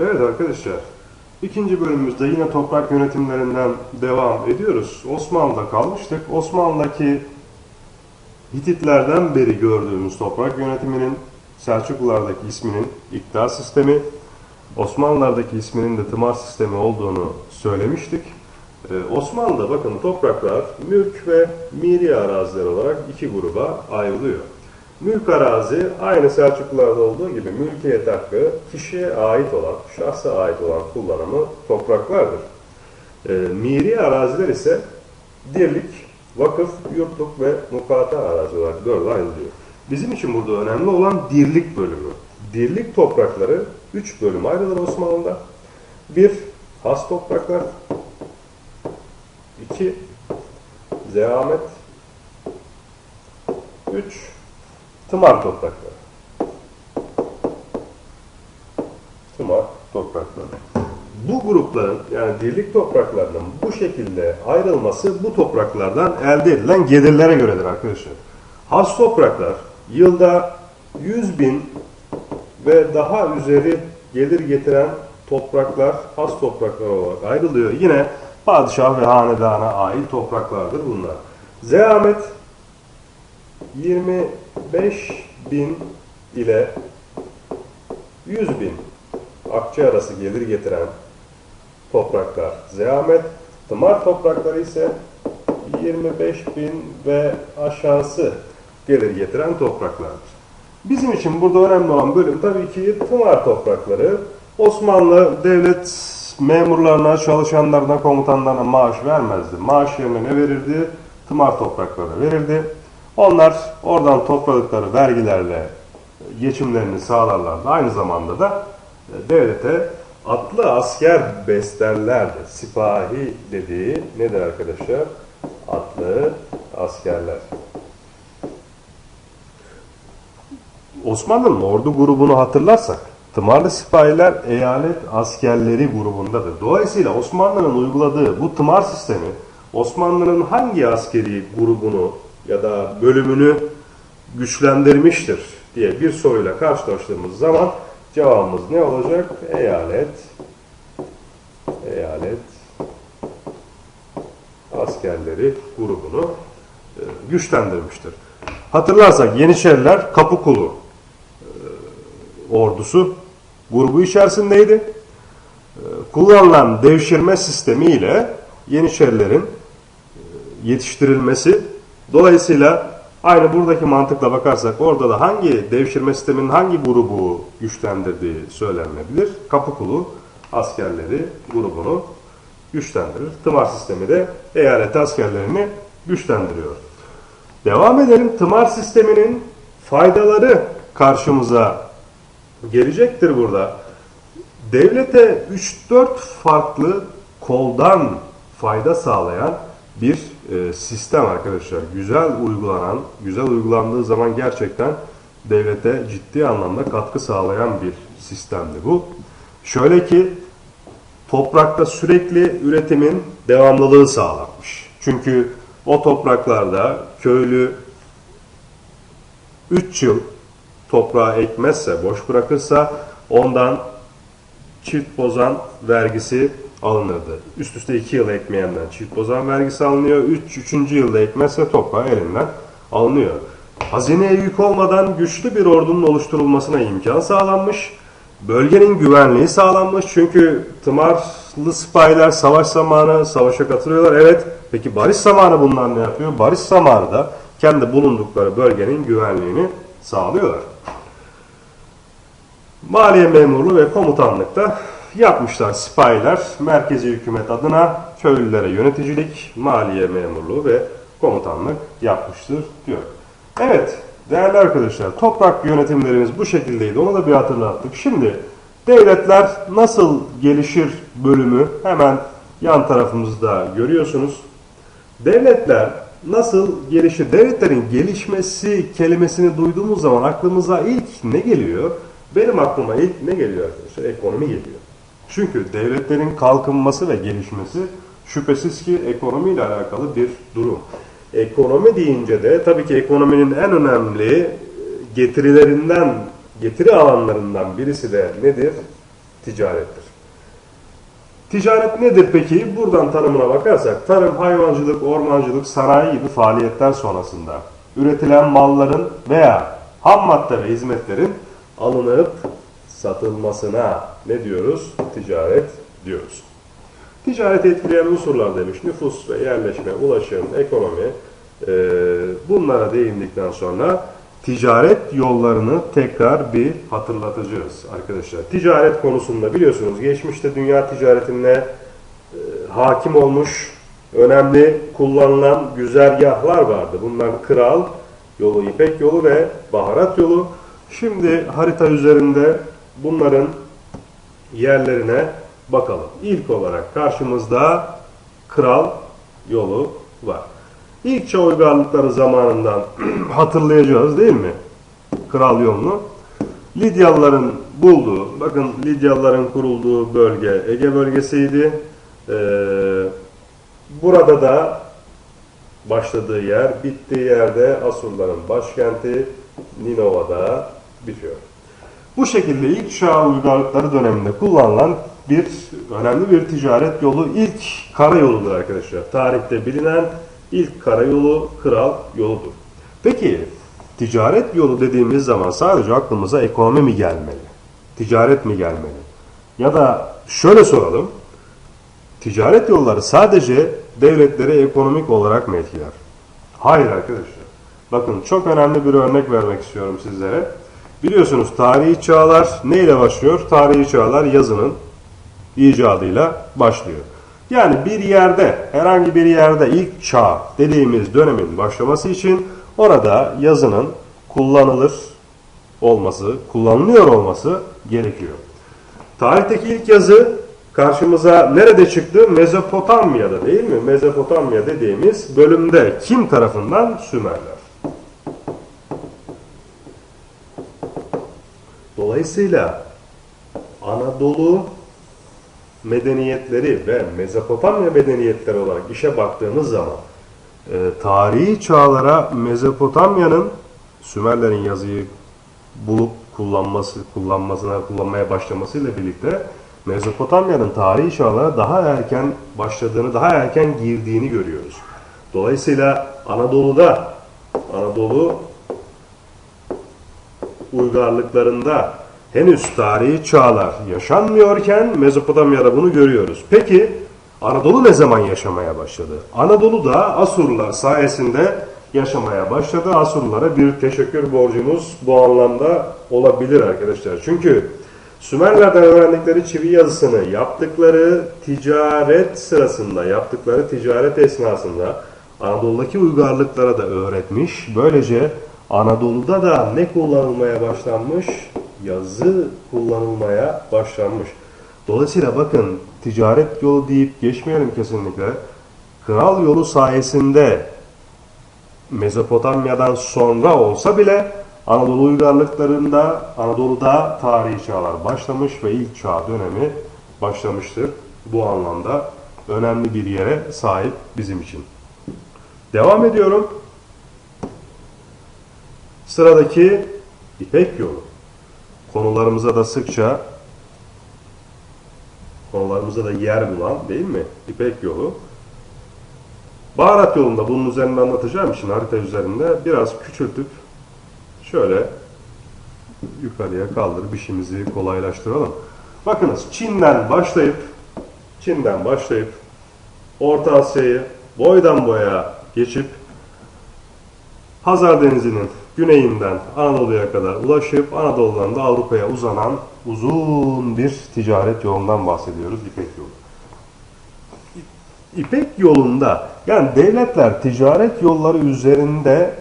Evet arkadaşlar, ikinci bölümümüzde yine toprak yönetimlerinden devam ediyoruz. Osmanlı'da kalmıştık. Osmanlı'daki Hititlerden beri gördüğümüz toprak yönetiminin Selçuklulardaki isminin iktidar sistemi, Osmanlılardaki isminin de tımar sistemi olduğunu söylemiştik. Ee, Osmanlı'da bakın topraklar mülk ve miri araziler olarak iki gruba ayrılıyor. Mülk arazi aynı Selçuklularda olduğu gibi mülkiyet hakkı kişiye ait olan, şahsa ait olan kullanımı topraklardır. E, miri araziler ise dirlik, vakıf, yurtluk ve mukata arazi olarak dörde ayrılıyor. Bizim için burada önemli olan dirlik bölümü. Dirlik toprakları üç bölüm ayrılır Osmanlı'da. Bir, has topraklar. iki zeamet. Üç, Tımar toprakları. Tımar toprakları. Bu grupların yani dirlik topraklarının bu şekilde ayrılması bu topraklardan elde edilen gelirlere göredir arkadaşlar. Has topraklar yılda 100 bin ve daha üzeri gelir getiren topraklar has topraklar olarak ayrılıyor. Yine padişah ve hanedana ait topraklardır bunlar. Zehamet 20 5000 ile 100 bin akçe arası gelir getiren topraklar zehamet, tımar toprakları ise 25 bin ve aşağısı gelir getiren topraklardır. Bizim için burada önemli olan bölüm tabii ki tımar toprakları. Osmanlı devlet memurlarına, çalışanlarına, komutanlarına maaş vermezdi. Maaş yerine ne verirdi? Tımar toprakları verirdi. Onlar oradan topladıkları vergilerle geçimlerini sağlarlardı. Aynı zamanda da devlete atlı asker beslerlerdi. Sipahi dediği nedir arkadaşlar? Atlı askerler. Osmanlı'nın ordu grubunu hatırlarsak tımarlı sipahiler eyalet askerleri grubundadır. Dolayısıyla Osmanlı'nın uyguladığı bu tımar sistemi Osmanlı'nın hangi askeri grubunu ya da bölümünü güçlendirmiştir diye bir soruyla karşılaştığımız zaman cevabımız ne olacak? Eyalet eyalet askerleri grubunu e, güçlendirmiştir. Hatırlarsak Yeniçeriler Kapıkulu e, ordusu grubu içerisindeydi. E, kullanılan devşirme sistemiyle Yeniçerilerin yetiştirilmesi dolayısıyla aynı buradaki mantıkla bakarsak orada da hangi devşirme sisteminin hangi grubu güçlendirdiği söylenebilir. Kapıkulu askerleri grubunu güçlendirir. Tımar sistemi de eyalet askerlerini güçlendiriyor. Devam edelim. Tımar sisteminin faydaları karşımıza gelecektir burada. Devlete 3-4 farklı koldan fayda sağlayan bir e, sistem arkadaşlar. Güzel uygulanan, güzel uygulandığı zaman gerçekten devlete ciddi anlamda katkı sağlayan bir sistemdi bu. Şöyle ki toprakta sürekli üretimin devamlılığı sağlanmış. Çünkü o topraklarda köylü 3 yıl toprağı ekmezse, boş bırakırsa ondan çift bozan vergisi alınırdı. Üst üste 2 yıl ekmeyenden çift bozan vergisi alınıyor. 3. Üç, 3. yılda ekmezse toprağı elinden alınıyor. Hazineye yük olmadan güçlü bir ordunun oluşturulmasına imkan sağlanmış. Bölgenin güvenliği sağlanmış. Çünkü tımarlı sipahiler savaş zamanı savaşa katılıyorlar. Evet. Peki barış zamanı bunlar ne yapıyor? Barış zamanı da kendi bulundukları bölgenin güvenliğini sağlıyorlar. Maliye memurluğu ve komutanlıkta yapmışlar sipahiler merkezi hükümet adına köylülere yöneticilik, maliye memurluğu ve komutanlık yapmıştır diyor. Evet değerli arkadaşlar toprak yönetimlerimiz bu şekildeydi onu da bir hatırlattık. Şimdi devletler nasıl gelişir bölümü hemen yan tarafımızda görüyorsunuz. Devletler nasıl gelişir? Devletlerin gelişmesi kelimesini duyduğumuz zaman aklımıza ilk ne geliyor? Benim aklıma ilk ne geliyor arkadaşlar? Ekonomi geliyor. Çünkü devletlerin kalkınması ve gelişmesi şüphesiz ki ekonomiyle alakalı bir durum. Ekonomi deyince de tabii ki ekonominin en önemli getirilerinden, getiri alanlarından birisi de nedir? ticarettir. Ticaret nedir peki? Buradan tanımına bakarsak tarım, hayvancılık, ormancılık, sanayi gibi faaliyetler sonrasında üretilen malların veya ham madde ve hizmetlerin alınıp satılmasına ne diyoruz? Ticaret diyoruz. Ticareti etkileyen unsurlar demiş. Nüfus ve yerleşme, ulaşım, ekonomi. Ee, bunlara değindikten sonra ticaret yollarını tekrar bir hatırlatacağız arkadaşlar. Ticaret konusunda biliyorsunuz geçmişte dünya ticaretine e, hakim olmuş önemli kullanılan güzergahlar vardı. Bunlar kral yolu, ipek yolu ve baharat yolu. Şimdi harita üzerinde bunların yerlerine bakalım. İlk olarak karşımızda kral yolu var. İlk çağ uygarlıkları zamanından hatırlayacağız değil mi? Kral yolunu. Lidyalıların bulduğu, bakın Lidyalıların kurulduğu bölge Ege bölgesiydi. Ee, burada da başladığı yer, bittiği yerde Asurların başkenti Ninova'da bitiyor. Bu şekilde ilk çağ uygarlıkları döneminde kullanılan bir önemli bir ticaret yolu ilk karayoludur arkadaşlar. Tarihte bilinen ilk karayolu kral yoludur. Peki ticaret yolu dediğimiz zaman sadece aklımıza ekonomi mi gelmeli? Ticaret mi gelmeli? Ya da şöyle soralım. Ticaret yolları sadece devletleri ekonomik olarak mı etkiler? Hayır arkadaşlar. Bakın çok önemli bir örnek vermek istiyorum sizlere. Biliyorsunuz tarihi çağlar neyle başlıyor? Tarihi çağlar yazının icadıyla başlıyor. Yani bir yerde, herhangi bir yerde ilk çağ dediğimiz dönemin başlaması için orada yazının kullanılır olması, kullanılıyor olması gerekiyor. Tarihteki ilk yazı karşımıza nerede çıktı? Mezopotamya'da değil mi? Mezopotamya dediğimiz bölümde kim tarafından? Sümerler. Dolayısıyla Anadolu medeniyetleri ve Mezopotamya medeniyetleri olarak işe baktığımız zaman e, tarihi çağlara Mezopotamya'nın Sümerlerin yazıyı bulup kullanması, kullanmasına, kullanmaya başlamasıyla birlikte Mezopotamya'nın tarihi çağlara daha erken başladığını, daha erken girdiğini görüyoruz. Dolayısıyla Anadolu'da, Anadolu uygarlıklarında henüz tarihi çağlar yaşanmıyorken Mezopotamya'da bunu görüyoruz. Peki Anadolu ne zaman yaşamaya başladı? Anadolu da Asurlular sayesinde yaşamaya başladı. Asurlulara bir teşekkür borcumuz bu anlamda olabilir arkadaşlar. Çünkü Sümerlerden öğrendikleri çivi yazısını yaptıkları ticaret sırasında, yaptıkları ticaret esnasında Anadolu'daki uygarlıklara da öğretmiş. Böylece Anadolu'da da ne kullanılmaya başlanmış? Yazı kullanılmaya başlanmış. Dolayısıyla bakın ticaret yolu deyip geçmeyelim kesinlikle. Kral yolu sayesinde Mezopotamya'dan sonra olsa bile Anadolu uygarlıklarında Anadolu'da tarihi çağlar başlamış ve ilk çağ dönemi başlamıştır. Bu anlamda önemli bir yere sahip bizim için. Devam ediyorum. Sıradaki İpek yolu. Konularımıza da sıkça konularımıza da yer bulan değil mi? İpek yolu. Baharat yolunda bunun üzerinde anlatacağım için harita üzerinde biraz küçültüp şöyle yukarıya kaldırıp işimizi kolaylaştıralım. Bakınız Çin'den başlayıp Çin'den başlayıp Orta Asya'yı boydan boya geçip Hazar Denizi'nin güneyinden Anadolu'ya kadar ulaşıp Anadolu'dan da Avrupa'ya uzanan uzun bir ticaret yolundan bahsediyoruz İpek yolu. İpek yolunda yani devletler ticaret yolları üzerinde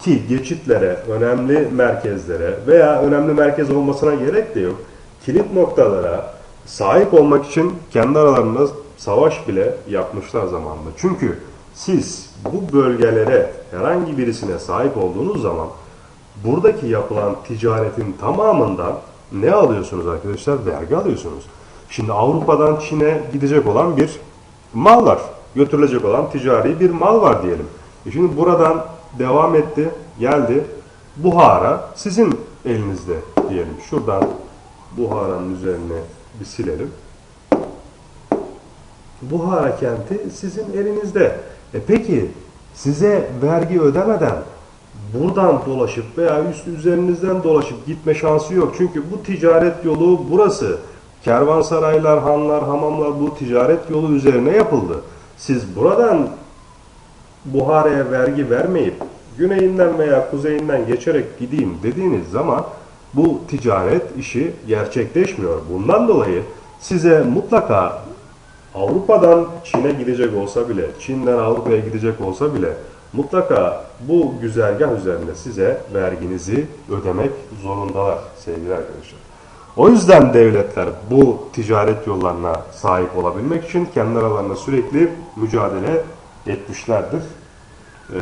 ki geçitlere, önemli merkezlere veya önemli merkez olmasına gerek de yok. Kilit noktalara sahip olmak için kendi aralarında savaş bile yapmışlar zamanında. Çünkü siz bu bölgelere herhangi birisine sahip olduğunuz zaman buradaki yapılan ticaretin tamamından ne alıyorsunuz arkadaşlar? Vergi alıyorsunuz. Şimdi Avrupa'dan Çin'e gidecek olan bir mal var. Götürülecek olan ticari bir mal var diyelim. E şimdi buradan devam etti, geldi. Buhara sizin elinizde diyelim. Şuradan Buhara'nın üzerine bir silelim. Buhara kenti sizin elinizde. E peki size vergi ödemeden buradan dolaşıp veya üst üzerinizden dolaşıp gitme şansı yok. Çünkü bu ticaret yolu burası. Kervansaraylar, hanlar, hamamlar bu ticaret yolu üzerine yapıldı. Siz buradan Buhara'ya vergi vermeyip güneyinden veya kuzeyinden geçerek gideyim dediğiniz zaman bu ticaret işi gerçekleşmiyor. Bundan dolayı size mutlaka Avrupa'dan Çin'e gidecek olsa bile, Çin'den Avrupa'ya gidecek olsa bile mutlaka bu güzergah üzerinde size verginizi ödemek zorundalar sevgili arkadaşlar. O yüzden devletler bu ticaret yollarına sahip olabilmek için kendi aralarında sürekli mücadele etmişlerdir. Ee,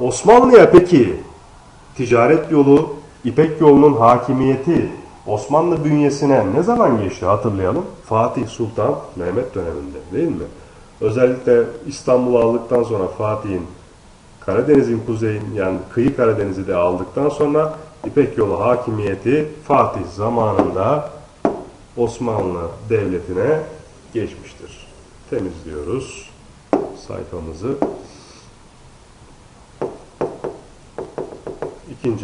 Osmanlı'ya peki ticaret yolu, İpek yolunun hakimiyeti Osmanlı bünyesine ne zaman geçti hatırlayalım. Fatih Sultan Mehmet döneminde değil mi? Özellikle İstanbul'u aldıktan sonra Fatih'in Karadeniz'in kuzeyin yani kıyı Karadeniz'i de aldıktan sonra İpek yolu hakimiyeti Fatih zamanında Osmanlı Devleti'ne geçmiştir. Temizliyoruz sayfamızı.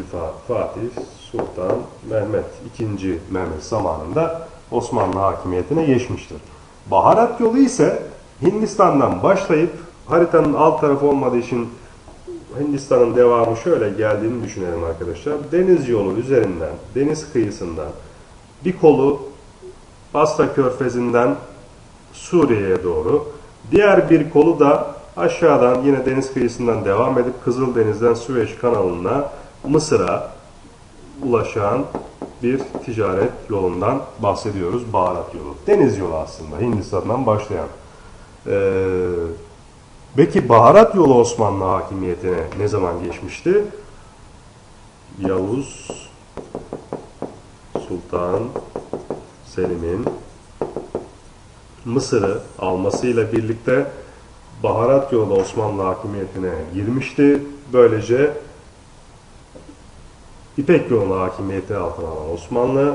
İkinci Fatih Sultan Mehmet II. Mehmet zamanında Osmanlı hakimiyetine geçmiştir. Baharat yolu ise Hindistan'dan başlayıp haritanın alt tarafı olmadığı için Hindistan'ın devamı şöyle geldiğini düşünelim arkadaşlar. Deniz yolu üzerinden, deniz kıyısından bir kolu Basra Körfezi'nden Suriye'ye doğru, diğer bir kolu da aşağıdan yine deniz kıyısından devam edip Kızıldeniz'den Süveyş kanalına Mısır'a ulaşan bir ticaret yolundan bahsediyoruz. Baharat yolu. Deniz yolu aslında Hindistan'dan başlayan. Ee, peki baharat yolu Osmanlı hakimiyetine ne zaman geçmişti? Yavuz Sultan Selim'in Mısır'ı almasıyla birlikte baharat yolu Osmanlı hakimiyetine girmişti. Böylece İpek yolu hakimiyeti altına alan Osmanlı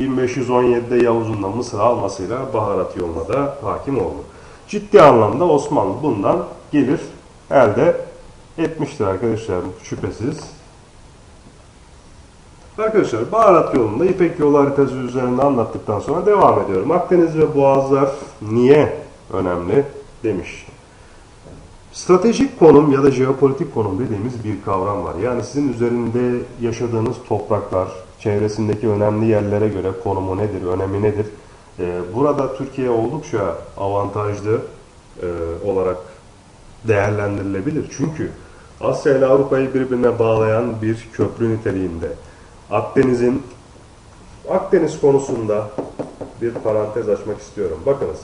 1517'de Yavuz'un da Mısır almasıyla baharat yoluna da hakim oldu. Ciddi anlamda Osmanlı bundan gelir elde etmiştir arkadaşlar şüphesiz. Arkadaşlar baharat yolunda İpek yolu haritası üzerinde anlattıktan sonra devam ediyorum. Akdeniz ve Boğazlar niye önemli demiş. Stratejik konum ya da jeopolitik konum dediğimiz bir kavram var. Yani sizin üzerinde yaşadığınız topraklar, çevresindeki önemli yerlere göre konumu nedir, önemi nedir? Ee, burada Türkiye oldukça avantajlı e, olarak değerlendirilebilir. Çünkü Asya ile Avrupa'yı birbirine bağlayan bir köprü niteliğinde. Akdeniz'in Akdeniz konusunda bir parantez açmak istiyorum. Bakınız.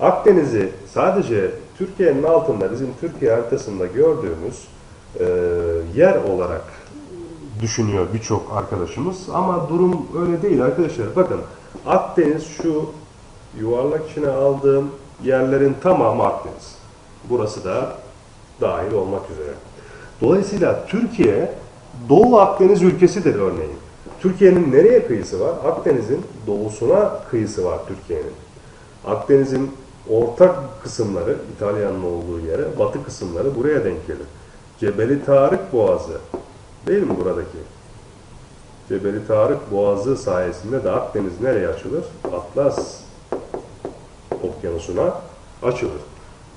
Akdeniz'i sadece Türkiye'nin altında bizim Türkiye haritasında gördüğümüz e, yer olarak düşünüyor birçok arkadaşımız. Ama durum öyle değil arkadaşlar. Bakın Akdeniz şu yuvarlak içine aldığım yerlerin tamamı Akdeniz. Burası da dahil olmak üzere. Dolayısıyla Türkiye Doğu Akdeniz ülkesidir örneğin. Türkiye'nin nereye kıyısı var? Akdeniz'in doğusuna kıyısı var Türkiye'nin. Akdeniz'in ortak kısımları İtalya'nın olduğu yere, batı kısımları buraya denk gelir. Cebeli Tarık Boğazı değil mi buradaki? Cebeli Tarık Boğazı sayesinde de Akdeniz nereye açılır? Atlas Okyanusu'na açılır.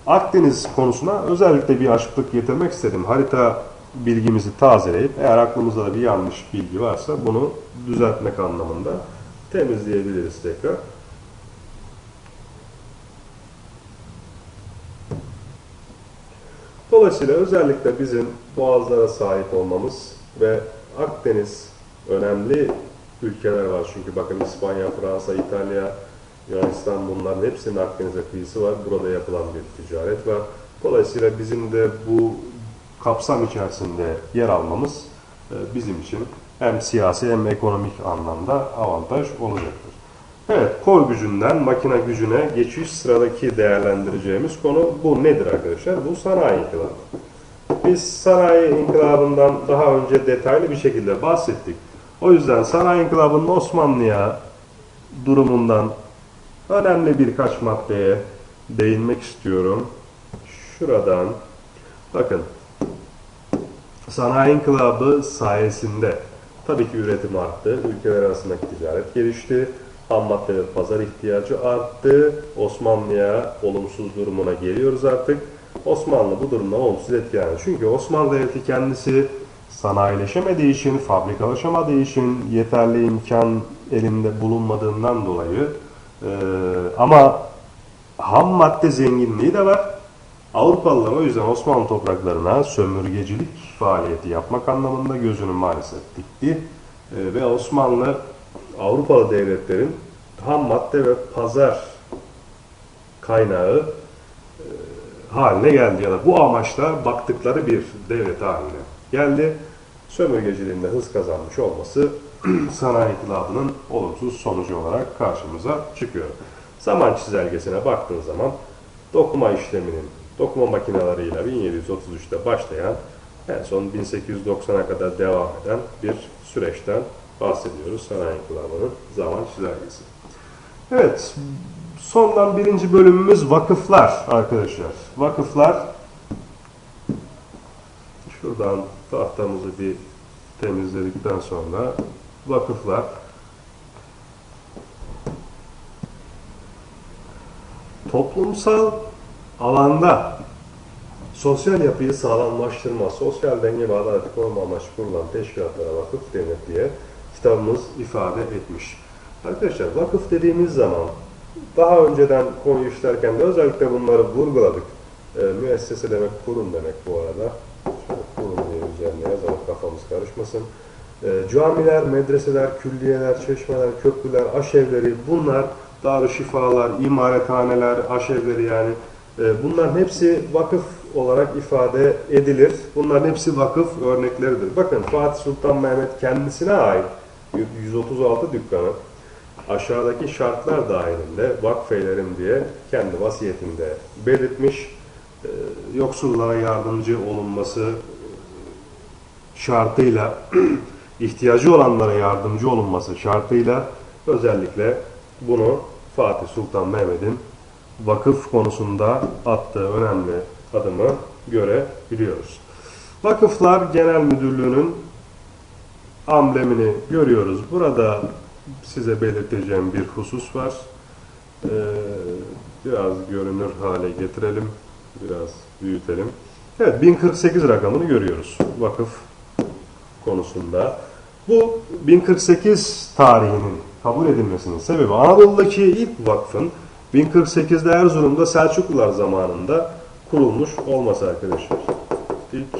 Akdeniz konusuna özellikle bir açıklık getirmek istedim. Harita bilgimizi tazeleyip eğer aklımızda da bir yanlış bilgi varsa bunu düzeltmek anlamında temizleyebiliriz tekrar. Dolayısıyla özellikle bizim boğazlara sahip olmamız ve Akdeniz önemli ülkeler var. Çünkü bakın İspanya, Fransa, İtalya, Yunanistan bunların hepsinin Akdeniz'e kıyısı var. Burada yapılan bir ticaret var. Dolayısıyla bizim de bu kapsam içerisinde yer almamız e, bizim için hem siyasi hem ekonomik anlamda avantaj olacaktır. Evet, kol gücünden makine gücüne geçiş sıradaki değerlendireceğimiz konu bu nedir arkadaşlar? Bu sanayi inkılabı. Biz sanayi inkılabından daha önce detaylı bir şekilde bahsettik. O yüzden Sanayi İnkılabı'nın Osmanlı'ya durumundan önemli birkaç maddeye değinmek istiyorum. Şuradan bakın Sanayi İnkılabı sayesinde tabii ki üretim arttı, ülkeler arasındaki ticaret gelişti, ham madde ve pazar ihtiyacı arttı, Osmanlı'ya olumsuz durumuna geliyoruz artık. Osmanlı bu durumdan olumsuz etkilendi. Çünkü Osmanlı Devleti kendisi sanayileşemediği için, fabrikalaşamadığı için yeterli imkan elinde bulunmadığından dolayı e, ama ham madde zenginliği de var. Avrupalılar o yüzden Osmanlı topraklarına sömürgecilik faaliyeti yapmak anlamında gözünü maalesef dikti. E, ve Osmanlı Avrupalı devletlerin ham madde ve pazar kaynağı e, haline geldi ya da bu amaçla baktıkları bir devlet haline geldi. Sömürgeciliğinde hız kazanmış olması sanayi inkılabının olumsuz sonucu olarak karşımıza çıkıyor. Zaman çizelgesine baktığın zaman dokuma işleminin dokuma makineleriyle 1733'te başlayan en son 1890'a kadar devam eden bir süreçten bahsediyoruz sanayi inkılabının zaman çizelgesi. Evet, sondan birinci bölümümüz vakıflar arkadaşlar. Vakıflar, şuradan tahtamızı bir temizledikten sonra vakıflar toplumsal alanda sosyal yapıyı sağlamlaştırma, sosyal denge ve adaleti koruma amaçlı kurulan teşkilatlara vakıf denir diye kitabımız ifade etmiş. Arkadaşlar vakıf dediğimiz zaman daha önceden konu işlerken de özellikle bunları vurguladık. E, müessese demek kurum demek bu arada. Şöyle kurum diye üzerine yazalım kafamız karışmasın. E, camiler, medreseler, külliyeler, çeşmeler, köprüler, aşevleri bunlar darüşşifalar, imarethaneler, aşevleri yani e, bunların hepsi vakıf olarak ifade edilir. Bunların hepsi vakıf örnekleridir. Bakın Fatih Sultan Mehmet kendisine ait 136 dükkanı aşağıdaki şartlar dahilinde vakfeylerim diye kendi vasiyetinde belirtmiş. E, yoksullara yardımcı olunması şartıyla ihtiyacı olanlara yardımcı olunması şartıyla özellikle bunu Fatih Sultan Mehmet'in vakıf konusunda attığı önemli adımı görebiliyoruz. Vakıflar Genel Müdürlüğü'nün amblemini görüyoruz. Burada size belirteceğim bir husus var. Ee, biraz görünür hale getirelim. Biraz büyütelim. Evet 1048 rakamını görüyoruz vakıf konusunda. Bu 1048 tarihinin kabul edilmesinin sebebi Anadolu'daki ilk vakfın 1048'de Erzurum'da Selçuklular zamanında kurulmuş olması arkadaşlar. İlk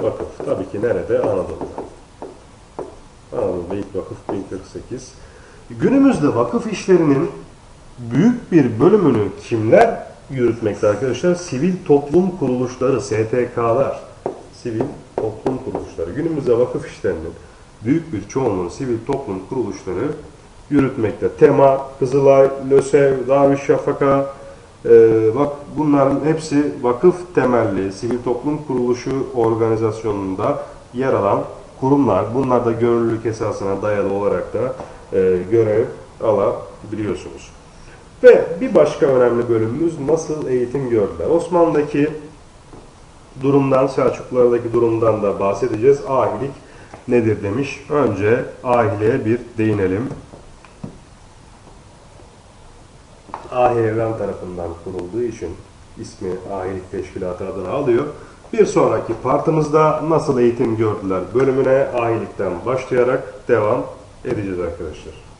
vakıf. Tabii ki nerede? Anadolu'da. Anadolu'da ilk vakıf 1048. Günümüzde vakıf işlerinin büyük bir bölümünü kimler yürütmekte arkadaşlar? Sivil toplum kuruluşları, STK'lar. Sivil toplum kuruluşları. Günümüzde vakıf işlerinin büyük bir çoğunluğu sivil toplum kuruluşları yürütmekte. Tema, Kızılay, LÖSEV, Darüşşafaka, e, bak bunların hepsi vakıf temelli sivil toplum kuruluşu organizasyonunda yer alan kurumlar. Bunlar da gönüllülük esasına dayalı olarak da e, görev alabiliyorsunuz. Ve bir başka önemli bölümümüz nasıl eğitim gördüler. Osmanlı'daki durumdan, Selçuklulardaki durumdan da bahsedeceğiz. Ahilik nedir demiş. Önce ahiliğe bir değinelim. Ahi Evren tarafından kurulduğu için ismi Ahilik Teşkilatı adını alıyor. Bir sonraki partımızda nasıl eğitim gördüler bölümüne ahilikten başlayarak devam edeceğiz arkadaşlar.